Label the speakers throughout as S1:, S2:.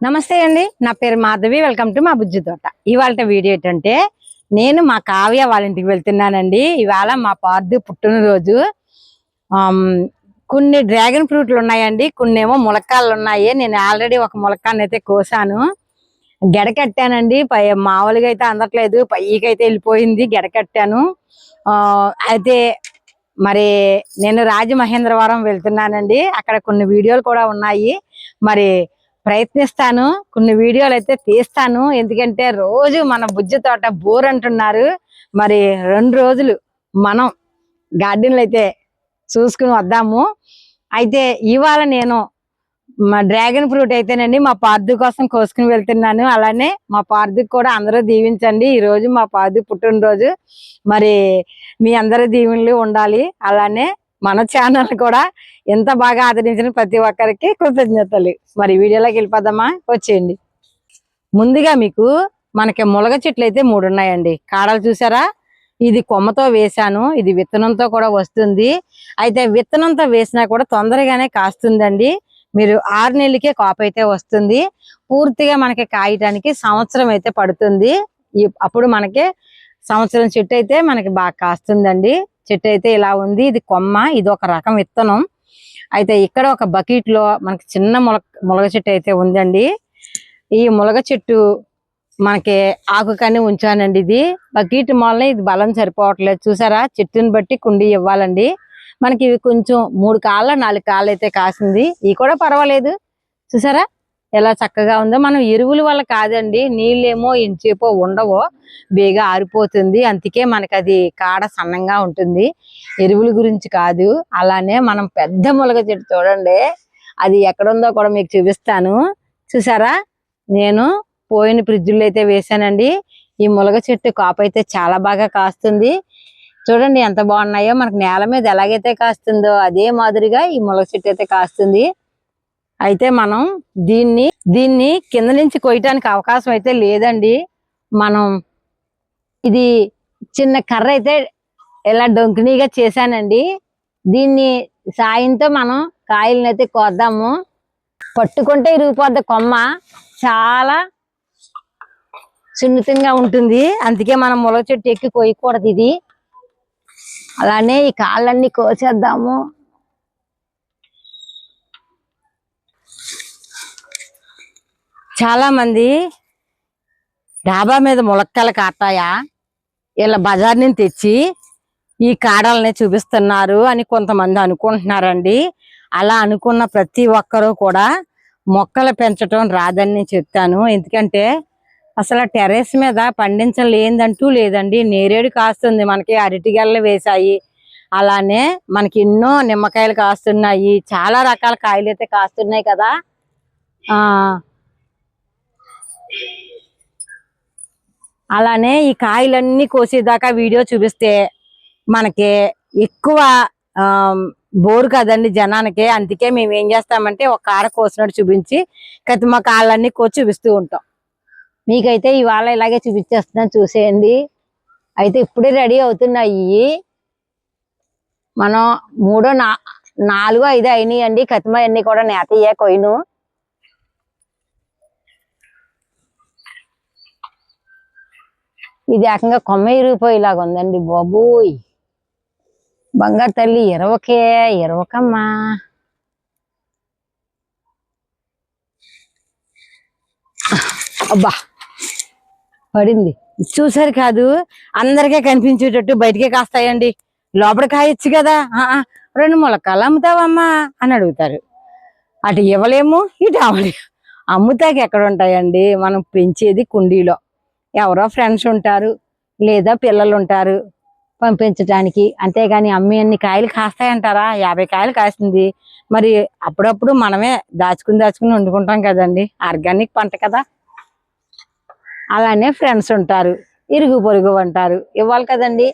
S1: నమస్తే అండి. నా పేరు మాధవి. వెల్కమ్ టు మా బుజ్జి తోట. ఇవాళ వీడియో ఏంటంటే నేను మా కావ్య వాళ్ళ ఇంటికి వెళ్తున్నానండి. ఇవాళ మా పార్దు పుట్టినరోజు. కొన్ని డ్రాగన్ ఫ్రూట్లు ఉన్నాయండి. కొన్ని ఏమో ములక్కాళ్ళు ఉన్నాయి. నేను ఆల్రెడీ ఒక ములక్కాన్ని అయితే కోసాను. గెడకట్టానండి పై మామూలుగా అయితే అందట్లేదు. పైకి అయితే వెళ్ళిపోయింది. గెడకట్టాను అయితే మరి నేను రాజమహేంద్రవరం వెళ్తున్నానండి. అక్కడ కొన్ని వీడియోలు కూడా ఉన్నాయి. మరి ప్రయత్నిస్తాను. కొన్ని వీడియోలు అయితే తీస్తాను. ఎందుకంటే రోజు మన బుజ్జి తోట బోర్ అంటున్నారు. మరి రెండు రోజులు మనం గార్డెన్లు అయితే చూసుకుని వద్దాము. అయితే ఇవాళ నేను మా డ్రాగన్ ఫ్రూట్ అయితేనండి మా పార్థు కోసం కోసుకుని వెళ్తున్నాను. అలానే మా పార్థుకి కూడా అందరూ దీవించండి. ఈ రోజు మా పార్థు పుట్టినరోజు. మరి మీ అందరి దీవెనలు ఉండాలి. అలానే మన ఛానల్ కూడా ఎంత బాగా ఆదరించిన ప్రతి ఒక్కరికి కృతజ్ఞతలు. మరి వీడియోలోకి వెళ్ళిపోదామా? వచ్చేయండి. ముందుగా మీకు మనకి ములగ చెట్లు అయితే మూడు ఉన్నాయండి. కాడలు చూసారా? ఇది కొమ్మతో వేశాను. ఇది విత్తనంతో కూడా వస్తుంది. అయితే విత్తనంతో వేసినా కూడా తొందరగానే కాస్తుందండి. మీరు ఆరు నెలలకే కాపు అయితే వస్తుంది. పూర్తిగా మనకి కాయటానికి సంవత్సరం అయితే పడుతుంది. అప్పుడు మనకి సంవత్సరం చెట్టు అయితే మనకి బాగా కాస్తుందండి. చెట్టు అయితే ఇలా ఉంది. ఇది కొమ్మ ఇది ఒక రకం విత్తనం. అయితే ఇక్కడ ఒక బకెట్లో మనకి చిన్న ములగ ములగ చెట్టు అయితే ఉందండి. ఈ ములగ చెట్టు మనకి ఆకు కానీ ఉంచానండి ఇది. బకెట్ మూలన ఇది బలం సరిపోవట్లేదు. చూసారా? చెట్టుని బట్టి కుండి ఇవ్వాలండి. మనకి ఇవి కొంచెం మూడు కాళ్ళ నాలుగు కాళ్ళు అయితే కాసింది. ఇవి కూడా పర్వాలేదు. చూసారా? ఎలా చక్కగా ఉందో. మనం ఎరువులు వల్ల కాదండి. నీళ్ళేమో ఎంచేపో ఉండవో బేగా ఆరిపోతుంది. అందుకే మనకి అది కాడ సన్నంగా ఉంటుంది. ఎరువుల గురించి కాదు. అలానే మనం పెద్ద ములగ చెట్టు చూడండి. అది ఎక్కడుందో కూడా మీకు చూపిస్తాను. చూసారా? నేను పోయిన ఫ్రిడ్జ్లో అయితే వేసానండి ఈ ములగ చెట్టు కాపు అయితే చాలా బాగా కాస్తుంది. చూడండి ఎంత బాగున్నాయో. మనకు నేల మీద ఎలాగైతే కాస్తుందో అదే మాదిరిగా ఈ ములగ చెట్టు అయితే కాస్తుంది. అయితే మనం దీన్ని దీన్ని కింద నుంచి కొయ్యటానికి అవకాశం అయితే లేదండి. మనం ఇది చిన్న కర్ర అయితే ఇలా డొంకినీగా చేశానండి. దీన్ని సాయంతో మనం కాయలను అయితే కోద్దాము. పట్టుకుంటే ఇరిగిపోద్ది కొమ్మ. చాలా సున్నితంగా ఉంటుంది. అందుకే మనం ములగ చెట్టు ఎక్కి కొయ్యకూడదు ఇది. అలానే ఈ కాళ్ళన్నీ కోసేద్దాము. చాలా మంది డాబా మీద ములక్కలు కాటాయా ఇలా బజార్ నుంచి తెచ్చి ఈ కాడల్ని చూపిస్తున్నారు అని కొంతమంది అనుకుంటున్నారండి. అలా అనుకున్న ప్రతి ఒక్కరూ కూడా మొక్కలు పెంచడం రాదని నేను చెప్తాను. ఎందుకంటే అసలు టెర్రస్ మీద పండించలేదంటూ లేదండి. నేరేడు కాస్తుంది. మనకి అరటిగెళ్ళు వేసాయి అలానే మనకి ఎన్నో నిమ్మకాయలు కాస్తున్నాయి. చాలా రకాల కాయలు అయితే కాస్తున్నాయి కదా. అలానే ఈ కాయలన్నీ కోసేదాకా వీడియో చూపిస్తే మనకి ఎక్కువ ఆ, బోరు కదండి జనానికి. అందుకే మేము ఏం చేస్తామంటే ఒక కార కోసినట్టు చూపించి కతిమ కాళ్ళన్నీ కోసి చూపిస్తూ ఉంటాం. మీకైతే ఇవాళ ఇలాగే చూపించేస్తున్నాను చూసేయండి. అయితే ఇప్పుడే రెడీ అవుతున్నాయి. మనం మూడో నా నాలుగో ఐదో అయినాయి అండి కతిమ అన్నీ కూడా నేతయ్యే కొయ్యను ఇది ఏకంగా కొమ్మ ఇరిగిపోయేలాగా ఉందండి బాబోయ్. బంగారు తల్లి ఇరవకే ఇరవకమ్మా అబ్బా పడింది. చూసారు కాదు అందరికీ కనిపించేటట్టు బయటికే కాస్తాయండి. లోపల కాయొచ్చు కదా. రెండు మొలకాలు అమ్ముతావమ్మా అని అడుగుతారు. అటు ఇవ్వలేము ఇటు అవ్వలేము. అమ్ముతాకి ఎక్కడ ఉంటాయండి మనం పెంచేది కుండీలో. ఎవరో ఫ్రెండ్స్ ఉంటారు లేదా పిల్లలు ఉంటారు పంపించడానికి అంతేగాని అమ్మి అన్ని కాయలు కాస్తాయంటారా? యాభై కాయలు కాసింది. మరి అప్పుడప్పుడు మనమే దాచుకుని దాచుకుని వండుకుంటాం కదండి. ఆర్గానిక్ పంట కదా. అలానే ఫ్రెండ్స్ ఉంటారు. ఇరుగు పొరుగు అంటారు ఇవ్వాలి కదండి.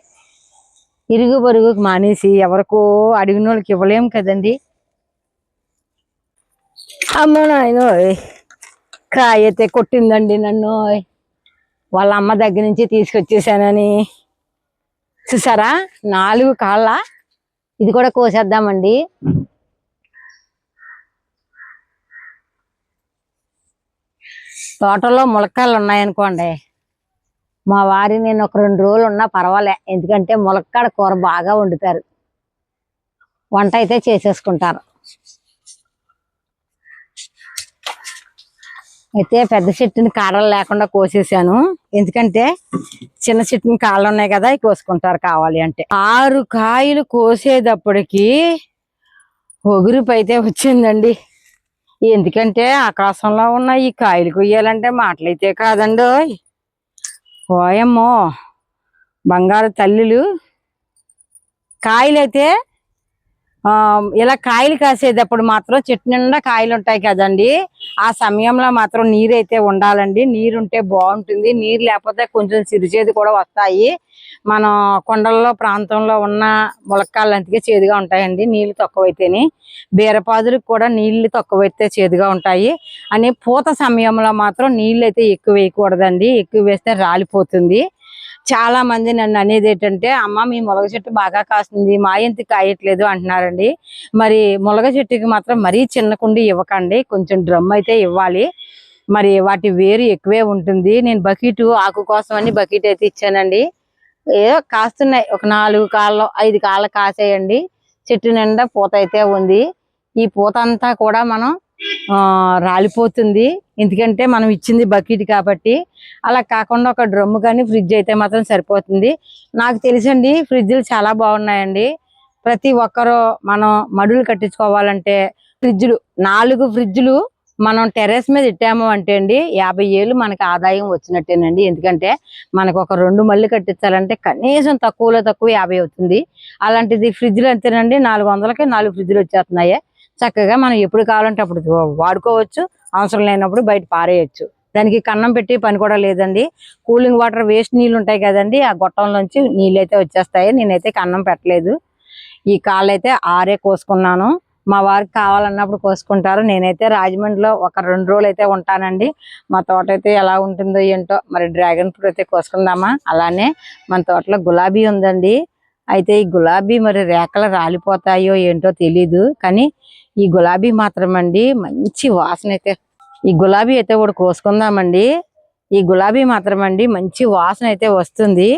S1: ఇరుగు పొరుగుకు మానేసి ఎవరికో అడిగిన వాళ్ళకి ఇవ్వలేము కదండి. అమ్మ నాయన కాయ అయితే కొట్టిందండి నన్ను. వాళ్ళ అమ్మ దగ్గర నుంచి తీసుకొచ్చేసానని. చూసారా? నాలుగు కాళ్ళ. ఇది కూడా కోసేద్దామండి. తోటలో ములక్కాయలు ఉన్నాయనుకోండి. మా వారి నేను ఒక రెండు రోజులు ఉన్నా పర్వాలే. ఎందుకంటే ములక్కాడ కూర బాగా వండుతారు. వంట అయితే చేసేసుకుంటారు. అయితే పెద్ద చెట్టుని కాడలు లేకుండా కోసేసాను. ఎందుకంటే చిన్న చెట్టుని కాళ్ళు ఉన్నాయి కదా అవి కోసుకుంటారు కావాలి అంటే. ఆరు కాయలు కోసేటప్పటికి ఒగురుపైతే వచ్చిందండి. ఎందుకంటే ఆకాశంలో ఉన్న ఈ కాయలు కొయ్యాలంటే మాటలైతే కాదండి ఓయమ్మో బంగారు తల్లులు కాయలైతే ఇలా కాయలు కాసేటప్పుడు మాత్రం చెట్టు నిండా కాయలు ఉంటాయి కదండి. ఆ సమయంలో మాత్రం నీరు అయితే ఉండాలండి. నీరు ఉంటే బాగుంటుంది. నీరు లేకపోతే కొంచెం సిరిచేది కూడా వస్తాయి. మనం కొండల్లో ప్రాంతంలో ఉన్న ములక్కాళ్ళు అంతకే చేదుగా ఉంటాయండి. నీళ్ళు తక్కువైతేనే. బీరపాదులకు కూడా నీళ్ళు తక్కువైతే చేదుగా ఉంటాయి. అని పూత సమయంలో మాత్రం నీళ్ళు అయితే ఎక్కువ వేయకూడదండి. ఎక్కువ వేస్తే రాలిపోతుంది. చాలా మంది నన్ను అనేది ఏంటంటే అమ్మ మీ ములగ చెట్టు బాగా కాస్తుంది మా ఇంటికి కాయట్లేదు? అంటున్నారండి. మరి ములగ చెట్టుకి మాత్రం మరీ చిన్న కుండి ఇవ్వకండి. కొంచెం డ్రమ్ అయితే ఇవ్వాలి. మరి వాటి వేరు ఎక్కువే ఉంటుంది. నేను బకెట్ ఆకు కోసం అని బకెట్ అయితే ఇచ్చానండి. ఏదో కాస్తున్నాయి. ఒక నాలుగు కాళ్ళు ఐదు కాళ్ళు కాసేయండి. చెట్టు నిండా పూత అయితే ఉంది. ఈ పూత అంతా కూడా మనం రాలిపోతుంది. ఎందుకంటే మనం ఇచ్చింది బకెట్ కాబట్టి. అలా కాకుండా ఒక డ్రమ్ము కానీ ఫ్రిడ్జ్ అయితే మాత్రం సరిపోతుంది. నాకు తెలిసండి ఫ్రిడ్జ్లు చాలా బాగున్నాయండి. ప్రతి ఒక్కరూ మనం మడులు కట్టించుకోవాలంటే ఫ్రిడ్జ్లు నాలుగు ఫ్రిడ్జ్లు మనం టెరెస్ మీద ఇట్టాము అంటే అండి యాభై ఏళ్ళు మనకి ఆదాయం వచ్చినట్టేనండి. ఎందుకంటే మనకు ఒక రెండు మళ్ళీ కట్టించాలంటే కనీసం తక్కువలో తక్కువ యాభై అవుతుంది. అలాంటిది ఫ్రిడ్జ్లు అంతేనండి నాలుగు వందలకి నాలుగు ఫ్రిడ్జ్లు వచ్చేస్తున్నాయి. చక్కగా మనం ఎప్పుడు కావాలంటే అప్పుడు వాడుకోవచ్చు. అవసరం లేనప్పుడు బయట పారేయచ్చు. దానికి కన్నం పెట్టి పని కూడా లేదండి. కూలింగ్ వాటర్ వేస్ట్ నీళ్ళు ఉంటాయి కదండి ఆ గొట్టంలోంచి నీళ్ళు అయితే వచ్చేస్తాయి. నేనైతే కన్నం పెట్టలేదు. ఈ కాళ్ళు అయితే ఆరే కోసుకున్నాను. మా వారికి కావాలన్నప్పుడు కోసుకుంటారు. నేనైతే రాజమండ్రిలో ఒక రెండు రోజులు అయితే ఉంటానండి. మా తోట అయితే ఎలా ఉంటుందో ఏంటో మరి డ్రాగన్ ఫ్రూట్ అయితే కోసుకుందామా? అలానే మన తోటలో గులాబీ ఉందండి. అయితే ఈ గులాబీ మరి రేఖలు రాలిపోతాయో ఏంటో తెలీదు కానీ ఈ గులాబీ మాత్రం అండి మంచి వాసన అయితే. ఈ గులాబీ అయితే కూడా కోసుకుందామండి. ఈ గులాబీ మాత్రం అండి మంచి వాసన అయితే వస్తుంది.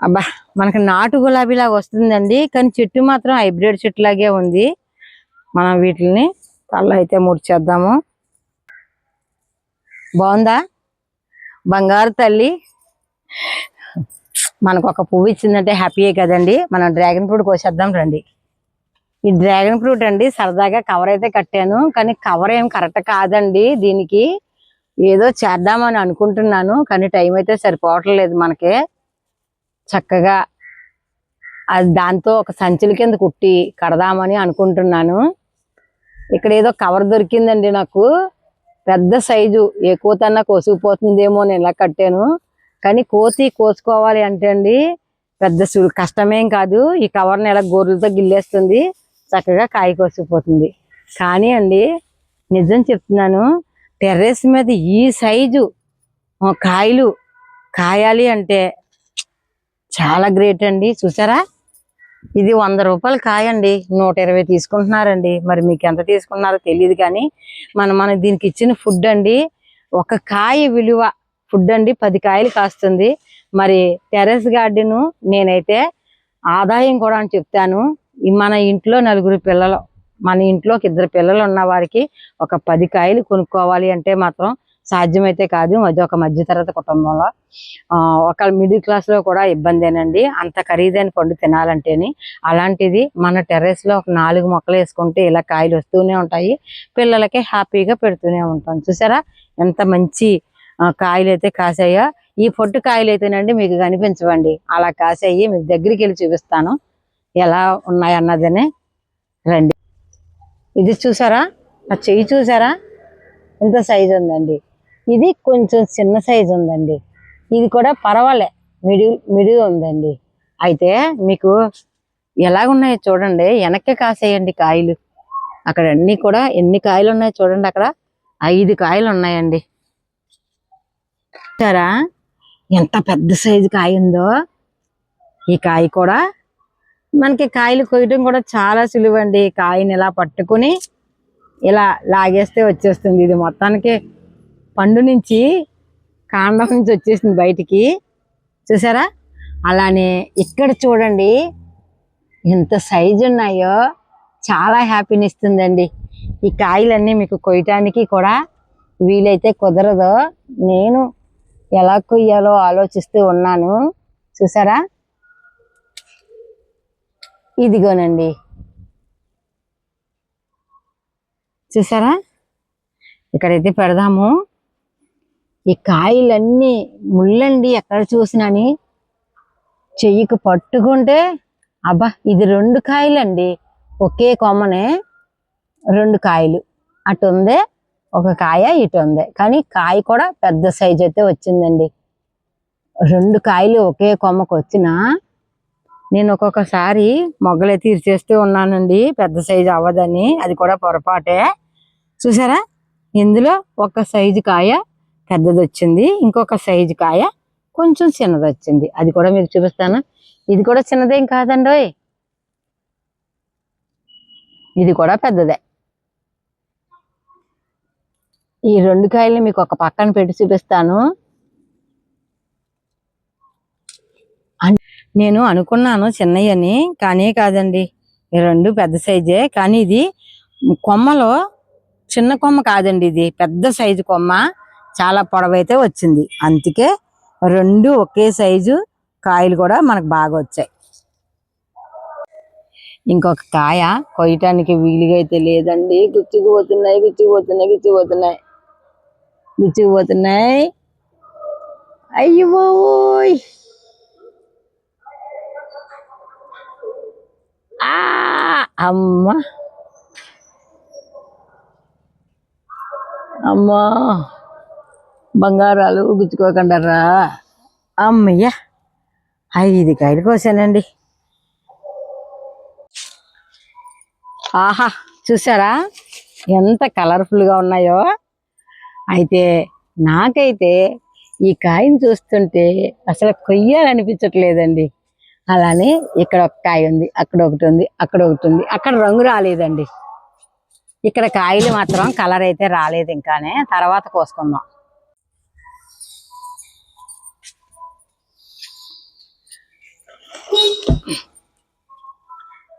S1: అబ్బా మనకి నాటు గులాబీలాగా వస్తుందండి కానీ చెట్టు మాత్రం హైబ్రిడ్ చెట్టు లాగే ఉంది. మనం వీటిని తల్ల అయితే ముడిచేద్దాము. బాగుందా? బంగారు తల్లి. మనకు ఒక పువ్వు ఇచ్చిందంటే హ్యాపీయే కదండి. మనం డ్రాగన్ ఫ్రూట్ కోసేద్దాం రండి. ఈ డ్రాగన్ ఫ్రూట్ అండి సరదాగా కవర్ అయితే కట్టాను. కానీ కవర్ ఏం కరెక్ట్ కాదండి దీనికి. ఏదో చేద్దామని అనుకుంటున్నాను కానీ టైం అయితే సరిపోవట్లేదు మనకి. చక్కగా అది దాంతో ఒక సంచుల కింద కుట్టి కడదామని అనుకుంటున్నాను. ఇక్కడ ఏదో కవర్ దొరికిందండి నాకు. పెద్ద సైజు ఏ కోతన్నా కోసుకుపోతుందేమో నేను ఇలా కట్టాను. కానీ కోతి కోసుకోవాలి అంటే అండి పెద్ద సు- కష్టమేం కాదు. ఈ కవర్ని ఇలా గొర్రెలతో గిల్లేస్తుంది చక్కగా కాయ కోసుకుపోతుంది కానీ అండి నిజం చెప్తున్నాను టెర్రస్ మీద ఈ సైజు కాయలు కాయాలి అంటే చాలా గ్రేట్ అండి. చూసారా? ఇది వంద రూపాయలు కాయండి నూట ఇరవై తీసుకుంటున్నారండి. మరి మీకు ఎంత తీసుకున్నారో తెలియదు కానీ మనం మన దీనికి ఇచ్చిన ఫుడ్ అండి ఒక కాయ విలువ ఫుడ్ అండి పది కాయలు కాస్తుంది. మరి టెర్రస్ గార్డెన్ నేనైతే ఆదాయం కూడా అని చెప్తాను. మన ఇంట్లో నలుగురు పిల్లలు మన ఇంట్లో ఒక ఇద్దరు పిల్లలు ఉన్న వారికి ఒక పది కాయలు కొనుక్కోవాలి అంటే మాత్రం సాధ్యమైతే కాదు. అది ఒక మధ్యతరగతి కుటుంబంలో. ఒక మిడిల్ క్లాస్లో కూడా ఇబ్బందేనండి. అంత ఖరీదైన పండు తినాలంటేని అలాంటిది మన టెర్రస్లో ఒక నాలుగు మొక్కలు వేసుకుంటే ఇలా కాయలు వస్తూనే ఉంటాయి. పిల్లలకి హ్యాపీగా పెడుతూనే ఉంటాం. చూసారా? ఎంత మంచి ఆ, కాయలు అయితే కాసాయో. ఈ పొట్టు కాయలు అయితేనండి మీకు కనిపించవండి. అలా కాసాయి మీకు దగ్గరికి వెళ్ళి చూపిస్తాను. ఎలా ఉన్నాయన్నదని రండి. ఇది చూసారా? ఆ చెయ్యి చూసారా? ఎంత సైజు ఉందండి. ఇది కొంచెం చిన్న సైజు ఉందండి. ఇది కూడా పర్వాలే. మిడి మిడి ఉందండి. అయితే మీకు ఎలాగున్నాయో చూడండి. వెనక్కి కాసేయండి కాయలు. అక్కడ అన్నీ కూడా ఎన్ని కాయలు ఉన్నాయో చూడండి అక్కడ. ఐదు కాయలు ఉన్నాయండి. చూసారా ఎంత పెద్ద సైజు కాయ ఉందో ఈ కాయ కూడా. మనకి కాయలు కొయ్యడం కూడా చాలా సులువండి. కాయని ఇలా పట్టుకుని ఇలా లాగేస్తే వచ్చేస్తుంది. ఇది మొత్తానికి పండు నుంచి కాండం నుంచి వచ్చేసింది బయటికి. చూసారా? అలానే ఇక్కడ చూడండి. ఎంత సైజు ఉన్నాయో చాలా హ్యాపీని ఇస్తుందండి. ఈ కాయలన్నీ మీకు కొయ్యటానికి కూడా వీలైతే కుదరదు. నేను ఎలా కొయ్యాలో ఆలోచిస్తూ ఉన్నాను. చూసారా? ఇదిగోనండి. చూసారా? ఇక్కడైతే పెడదాము. ఈ కాయలన్నీ ముళ్ళండి ఎక్కడ చూసినాని చెయ్యికి పట్టుకుంటే అబ్బా ఇది రెండు కాయలండి. ఒకే కొమ్మనే రెండు కాయలు. అటు ఉందే ఒక కాయ ఇటు ఉంది. కానీ కాయ కూడా పెద్ద సైజ్ అయితే వచ్చిందండి. రెండు కాయలు ఒకే కొమ్మకు వచ్చినా నేను ఒక్కొక్కసారి మొగ్గలే తీర్చేస్తూ ఉన్నానండి. పెద్ద సైజు అవ్వదని. అది కూడా పొరపాటే. చూసారా? ఇందులో ఒక సైజు కాయ పెద్దది వచ్చింది. ఇంకొక సైజు కాయ కొంచెం చిన్నది వచ్చింది. అది కూడా మీకు చూపిస్తాను. ఇది కూడా చిన్నదేం కాదండోయ్. ఇది కూడా పెద్దదే. ఈ రెండు కాయలు మీకు ఒక పక్కన పెట్టి చూపిస్తాను. నేను అనుకున్నాను చిన్నయ్యని కానీ కాదండి. ఈ రెండు పెద్ద సైజే కానీ ఇది కొమ్మలో చిన్న కొమ్మ కాదండి ఇది. పెద్ద సైజు కొమ్మ చాలా పొడవైతే వచ్చింది. అందుకే రెండు ఒకే సైజు కాయలు కూడా మనకు బాగా వచ్చాయి. ఇంకొక కాయ కొయ్యటానికి వీలుగా అయితే లేదండి. గుచ్చిపోతున్నాయి గుచ్చిపోతున్నాయి గుచ్చిపోతున్నాయి గుచ్చుకుపోతున్నాయి అయ్యో అమ్మ ఆ అమ్మా. బంగారాలు గుచ్చుకోకుండా రా అమ్మయ్య ఐదు కాయలు కోసానండి. ఆహా చూసారా? ఎంత కలర్ఫుల్గా ఉన్నాయో. అయితే నాకైతే ఈ కాయని చూస్తుంటే అసలు కొయ్యాలనిపించట్లేదండి. అలానే ఇక్కడ ఒక కాయ ఉంది అక్కడ ఒకటి ఉంది అక్కడ ఒకటి ఉంది అక్కడ రంగు రాలేదండి. ఇక్కడ కాయలు మాత్రం కలర్ అయితే రాలేదు ఇంకానే తర్వాత కోసుకుందాం.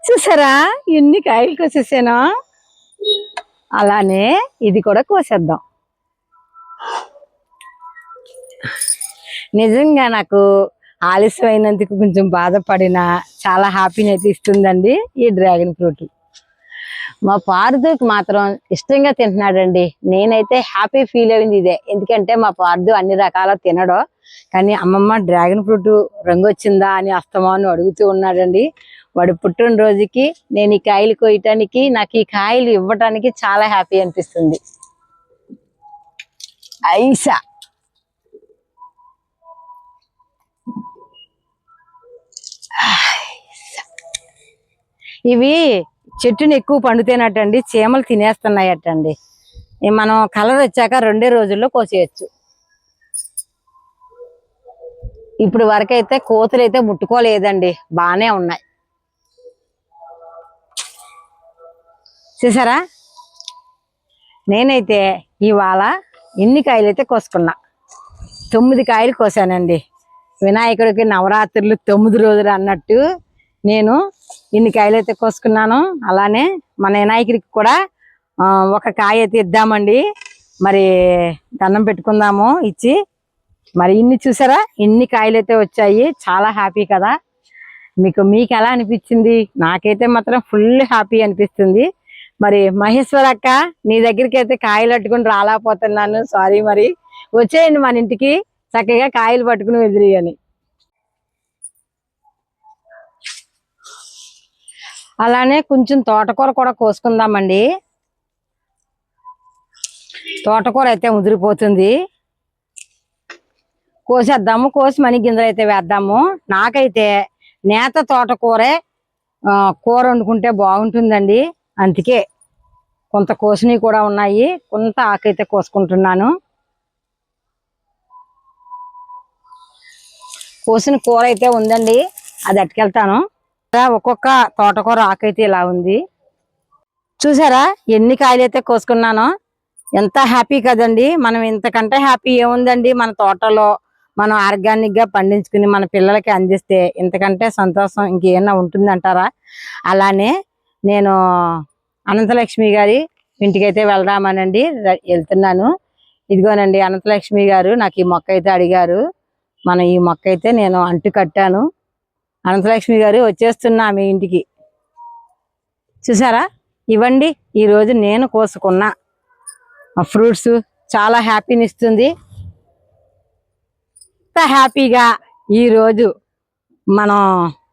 S1: చూసారా? ఎన్ని కాయలు కోసేసాను? అలానే ఇది కూడా కోసేద్దాం. నిజంగా నాకు ఆలస్యం అయినందుకు కొంచెం బాధపడిన చాలా హ్యాపీని అయితే ఇస్తుందండి ఈ డ్రాగన్ ఫ్రూట్. మా పార్దుకి మాత్రం ఇష్టంగా తింటున్నాడండి. నేనైతే హ్యాపీ ఫీల్ అయింది ఇదే. ఎందుకంటే మా పార్దు అన్ని రకాల తినడు. కానీ అమ్మమ్మ డ్రాగన్ ఫ్రూట్ రంగు వచ్చిందా అని అస్తమాను అడుగుతూ ఉన్నాడండి. వాడు పుట్టినరోజుకి నేను ఈ కాయలు కోయటానికి నాకు ఈ కాయలు ఇవ్వటానికి చాలా హ్యాపీ అనిపిస్తుంది. ఐసా ఇవి చెట్టుని ఎక్కువ పండుతేనటండి చీమలు తినేస్తున్నాయటండి. మనం కలర్ వచ్చాక రెండే రోజుల్లో కోసేయచ్చు. ఇప్పుడు వరకైతే కోతులు అయితే ముట్టుకోలేదండి బాగానే ఉన్నాయి. చూసారా? నేనైతే ఇవాళ ఎన్ని కాయలు అయితే కోసుకున్నా? తొమ్మిది కాయలు కోసానండి. వినాయకుడికి నవరాత్రులు తొమ్మిది రోజులు అన్నట్టు నేను ఇన్ని కాయలు అయితే కోసుకున్నాను. అలానే మన వినాయకుడికి కూడా ఒక కాయ అయితే ఇద్దామండి. మరి దండం పెట్టుకుందాము ఇచ్చి. మరి ఇన్ని చూసారా? ఇన్ని కాయలు అయితే వచ్చాయి. చాలా హ్యాపీ కదా. మీకు మీకు ఎలా అనిపించింది? నాకైతే మాత్రం ఫుల్ హ్యాపీ అనిపిస్తుంది. మరి మహేశ్వర్ అక్క నీ దగ్గరికి అయితే కాయలు పట్టుకుని రాలేకపోతున్నాను. సారీ మరి. వచ్చేయండి మన ఇంటికి. చక్కగా కాయలు పట్టుకుని వెదిరి అని అలానే కొంచెం తోటకూర కూడా కోసుకుందామండి. తోటకూర అయితే ముదిరిపోతుంది. కోసేద్దాము. కోసి మని గింజలు అయితే వేద్దాము. నాకైతే నేత తోటకూరే కూర వండుకుంటే బాగుంటుందండి. అందుకే కొంత కోసినవి కూడా ఉన్నాయి. కొంత ఆకైతే కోసుకుంటున్నాను. కోసిన కూర అయితే ఉందండి. అది అట్టుకెళ్తాను ఒక్కొక్క తోటకూర ఆకైతే ఇలా ఉంది. చూసారా? ఎన్ని కాయలు అయితే కోసుకున్నానో. ఎంత హ్యాపీ కదండి. మనం ఇంతకంటే హ్యాపీ ఏముందండి? మన తోటలో మనం ఆర్గానిక్గా పండించుకుని మన పిల్లలకి అందిస్తే ఇంతకంటే సంతోషం ఇంకేమన్నా ఉంటుందంటారా? అలానే నేను అనంతలక్ష్మి గారి ఇంటికైతే వెళ్దామనండి. వెళ్తున్నాను. ఇదిగోనండి అనంతలక్ష్మి గారు నాకు ఈ మొక్క అయితే అడిగారు. మనం ఈ మొక్క అయితే నేను అంటు కట్టాను. అనంతలక్ష్మి గారు వచ్చేస్తున్నా మీ ఇంటికి. చూసారా? ఇవ్వండి ఈ రోజు నేను కోసుకున్న. ఫ్రూట్స్ చాలా హ్యాపీని ఇస్తుంది ఇంత హ్యాపీగా ఈ రోజు మనం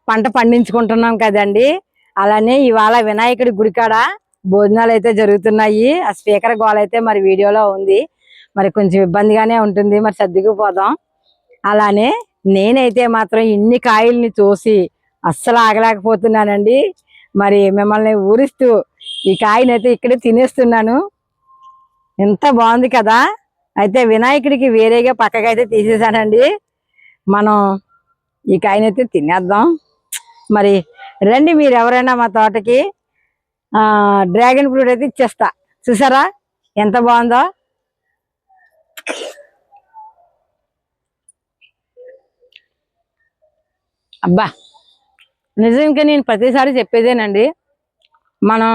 S1: పంట పండించుకుంటున్నాం కదండి. అలానే ఇవాళ వినాయకుడి గుడికాడ భోజనాలు అయితే జరుగుతున్నాయి. ఆ స్పీకర్ గోల్ అయితే మరి వీడియోలో ఉంది. మరి కొంచెం ఇబ్బందిగానే ఉంటుంది. మరి సర్దుకుపోదాం. అలానే నేనైతే మాత్రం ఇన్ని కాయల్ని చూసి అస్సలు ఆగలేకపోతున్నానండి. మరి మిమ్మల్ని ఊరిస్తూ ఈ కాయనైతే ఇక్కడే తినేస్తున్నాను. ఎంత బాగుంది కదా. అయితే వినాయకుడికి వేరేగా పక్కకైతే తీసేసానండి మనం ఈ కాయనైతే తినేద్దాం. మరి రండి మీరు ఎవరైనా మా తోటకి. డ్రాగన్ ఫ్రూట్ అయితే ఇచ్చేస్తా. చూసారా? ఎంత బాగుందో? అబ్బా! నిజంగా నేను ప్రతిసారి చెప్పేదేనండి. మనం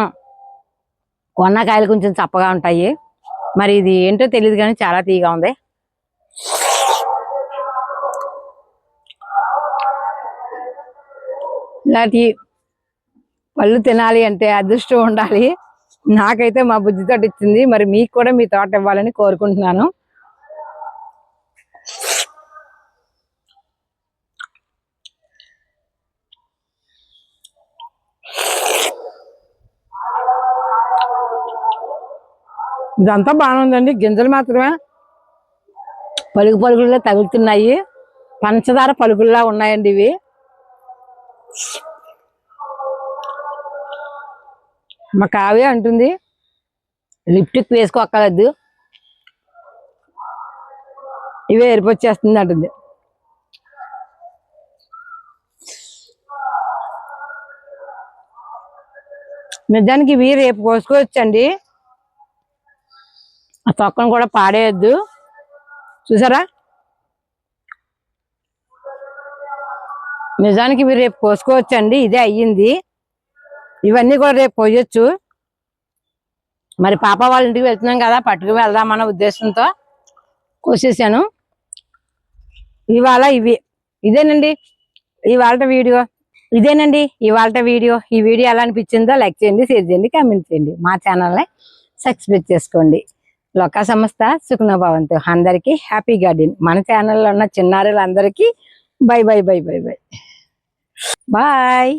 S1: కొన్న కాయలు కొంచెం చప్పగా ఉంటాయి. మరి ఇది ఏంటో తెలియదు కానీ చాలా తీగా ఉంది. ఇలాంటి పళ్ళు తినాలి అంటే అదృష్టం ఉండాలి. నాకైతే మా బుజ్జి తోట ఇచ్చింది మరి మీకు కూడా మీ తోట ఇవ్వాలని కోరుకుంటున్నాను. ఇదంతా బాగానే ఉందండి. గింజలు మాత్రమే. పలుకు పలుకుల్లో తగులుతున్నాయి. పంచదార పలుకుల్లా ఉన్నాయండి ఇవి. మా కావ్య అంటుంది లిప్టిక్ వేసుకోక్కర్లేదు. ఇవే ఎరిపొచ్చేస్తుంది అంటుంది. నిజానికి ఇవి రేపు కోసుకోవచ్చండి. ఆ తొక్కను కూడా పాడేయద్దు. చూసారా? నిజానికి మీరు రేపు కోసుకోవచ్చండి ఇదే అయ్యింది. ఇవన్నీ కూడా రేపు పోయొచ్చు. మరి పాప వాళ్ళ ఇంటికి వెళ్తున్నాం కదా పట్టుకు వెళ్దామన్న ఉద్దేశంతో కోసేసాను. ఇవాళ ఇవి ఇదేనండి ఇవాళ వీడియో. ఇదేనండి ఇవాళ వీడియో. ఈ వీడియో ఎలా అనిపించిందో లైక్ చేయండి షేర్ చేయండి కామెంట్ చేయండి. మా ఛానల్ని సబ్స్క్రైబ్ చేసుకోండి. లోక సంస్థ సుఖనభవంతు అందరికీ హ్యాపీ గార్డెన్. మన ఛానల్లో ఉన్న చిన్నారులందరికీ bye bye bye bye bye. Bye.